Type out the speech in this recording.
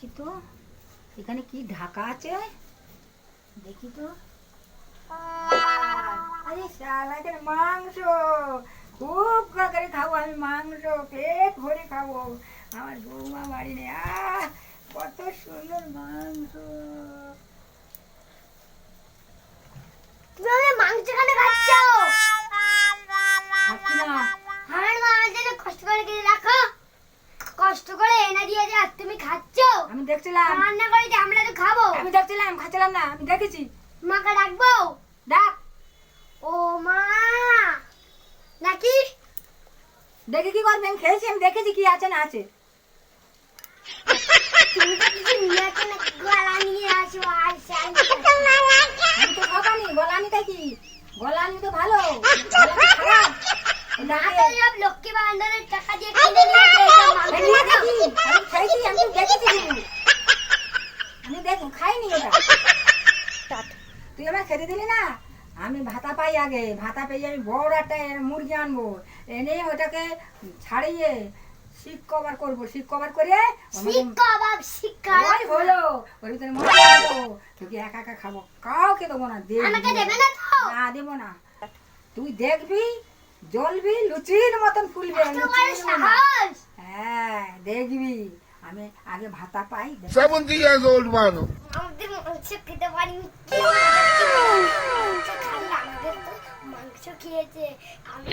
দেখি তো। এখানে কি ঢাকা আছে? দেখি তো। আরে শালা এখানে মাংস! খুব করে খাব আমি মাংস, পেট ভরে খাব। আমার বৌমা বাড়ি নেই আহ, কত সুন্দর মাংস! করে এনে দিয়েছে আর তুমি খাচ্ছ? আমি দেখছিলাম। রান্না করে আমরা তো খাব। আমি দেখছিলাম খাচ্ছিলাম না আমি দেখেছি। মাকে ডাকবো? ডাক। ও মা! নাকি? দেখে কি করবে আমি খেয়েছি আমি দেখেছি কি আছে না আছে। তুমি তো কিছু নিয়ে আসো না গলা নিয়ে আসো আর আমি তো খাবানি গলানিটা কি? গলানি তো ভালো গলানি খারাপ। না তো সব লক্ষ্মী ভান্ডারের টাকা দিয়ে কিনে নিয়ে খাও। দেখি আমি খাইছি আমি তো দেখেছি কিন্তু। আমি দেখ খাইনি ওটা। তুই আমার খেতে দিলি না? আমি ভাতা পাই আগে ভাতা পেয়ে আমি বড় একটা মুরগি আনব। এনে ওটাকে ছাড়িয়ে শিক কভার করব শিক কভার করে ওই হলো ওর ভিতরে মশলা দেবো। তোকে একা একা খাব কাউকে দেবো না দেবে। না দেবো না। তুই দেখবি জ্বলবি লুচির মতন ফুলবে হ্যাঁ দেখবি। আমি আগে ভাতা পাই 70 years old man. আমাদের মাংস খেতে পারি কি মাংস খাই আমাদের মাংস খেয়েছে। আমি